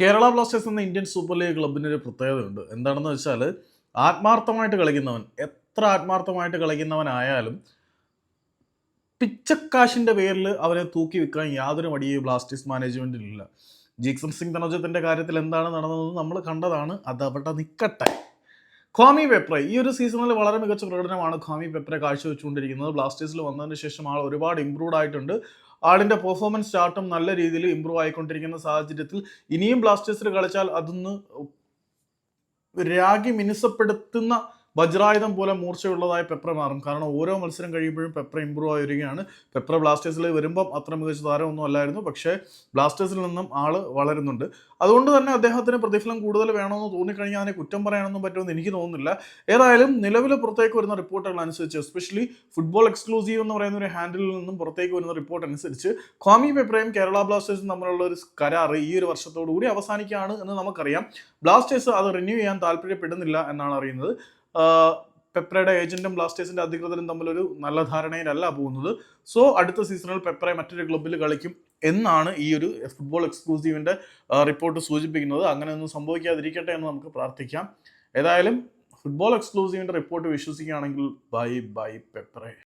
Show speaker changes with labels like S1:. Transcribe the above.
S1: Kerala Blasters എന്ന Indian super league ക്ലബിന് ഒരു പ്രത്യേകതയുണ്ട്. എന്താണെന്ന് വെച്ചാൽ ആത്മാർത്ഥമായിട്ട് കളിക്കുന്നവൻ എത്ര ആത്മാർത്ഥമായിട്ട് കളിക്കുന്നവനായാലും പിച്ചക്കാശിന്റെ പേരിൽ അവനെ തൂക്കി വിൽക്കാൻ യാതൊരു മടിയും ബ്ലാസ്റ്റേഴ്സ് മാനേജ്മെന്റിലില്ല ജീക്സൺ സിംഗ് തനോജത്തിന്റെ കാര്യത്തിൽ എന്താണ് നടന്നതെന്ന് നമ്മൾ കണ്ടതാണ്. അത് അവിടെ നിൽക്കട്ടെ ഖാമി പെപ്രെ ഈ ഒരു സീസണിൽ വളരെ മികച്ച പ്രകടനമാണ് ഖാമി പെപ്രെ കാഴ്ചവെച്ചുകൊണ്ടിരിക്കുന്നത്. ബ്ലാസ്റ്റേഴ്സിൽ വന്നതിന് ശേഷം ആൾ ഒരുപാട് ഇമ്പ്രൂവ്ഡ് ആയിട്ടുണ്ട്. ആളിന്റെ പെർഫോമൻസ് ചാർട്ടും നല്ല രീതിയിൽ ഇമ്പ്രൂവ് ആയിക്കൊണ്ടിരിക്കുന്ന സാഹചര്യത്തിൽ ഇനിയും ബ്ലാസ്റ്റേഴ്സിൽ കളിച്ചാൽ അതൊന്ന് രാഗി മിനുസപ്പെടുത്തുന്ന വജ്രായുധം പോലെ മൂർച്ചയുള്ളതായ പെപ്ര മാറും. കാരണം ഓരോ മത്സരം കഴിയുമ്പോഴും പെപ്ര ഇമ്പ്രൂവ് ആയി വരികയാണ് പെപ്ര ബ്ലാസ്റ്റേഴ്സിൽ വരുമ്പം അത്ര മികച്ച താരമൊന്നും അല്ലായിരുന്നു. പക്ഷേ ബ്ലാസ്റ്റേഴ്സിൽ നിന്നും ആൾ വളരുന്നുണ്ട്. അതുകൊണ്ട് തന്നെ അദ്ദേഹത്തിന് പ്രതിഫലം കൂടുതൽ വേണമെന്ന് തോന്നിക്കഴിഞ്ഞാൽ അതിനെ കുറ്റം പറയാനൊന്നും പറ്റുമെന്ന് എനിക്ക് തോന്നുന്നില്ല. ഏതായാലും നിലവിൽ പുറത്തേക്ക് വരുന്ന റിപ്പോർട്ടുകൾ അനുസരിച്ച് എസ്പെഷ്യലി ഫുട്ബോൾ എക്സ്ക്ലൂസീവ് എന്ന് പറയുന്ന ഒരു ഹാൻഡിലിൽ നിന്നും പുറത്തേക്ക് വരുന്ന റിപ്പോർട്ട് അനുസരിച്ച് ക്വാമി പെപ്രയും കേരള ബ്ലാസ്റ്റേഴ്സും തമ്മിലുള്ള ഒരു കരാർ ഈ ഒരു വർഷത്തോടു കൂടി അവസാനിക്കുകയാണ് എന്ന് നമുക്കറിയാം. ബ്ലാസ്റ്റേഴ്സ് അത് റിന്യൂ ചെയ്യാൻ താല്പര്യപ്പെടുന്നില്ല എന്നാണ് അറിയുന്നത്. പെപ്രയുടെ ഏജന്റും ബ്ലാസ്റ്റേഴ്സിന്റെ അധികൃതരും തമ്മിലൊരു നല്ല ധാരണയിലല്ല പോകുന്നത്. സോ അടുത്ത സീസണിൽ പെപ്രെ മറ്റൊരു ക്ലബ്ബിൽ കളിക്കും എന്നാണ് ഈ ഒരു ഫുട്ബോൾ എക്സ്ക്ലൂസീവിന്റെ റിപ്പോർട്ട് സൂചിപ്പിക്കുന്നത്. അങ്ങനെ ഒന്നും സംഭവിക്കാതിരിക്കട്ടെ എന്ന് നമുക്ക് പ്രാർത്ഥിക്കാം. ഏതായാലും ഫുട്ബോൾ എക്സ്ക്ലൂസീവിന്റെ റിപ്പോർട്ട് വിശ്വസിക്കുകയാണെങ്കിൽ ബൈ ബൈ പെപ്രെ.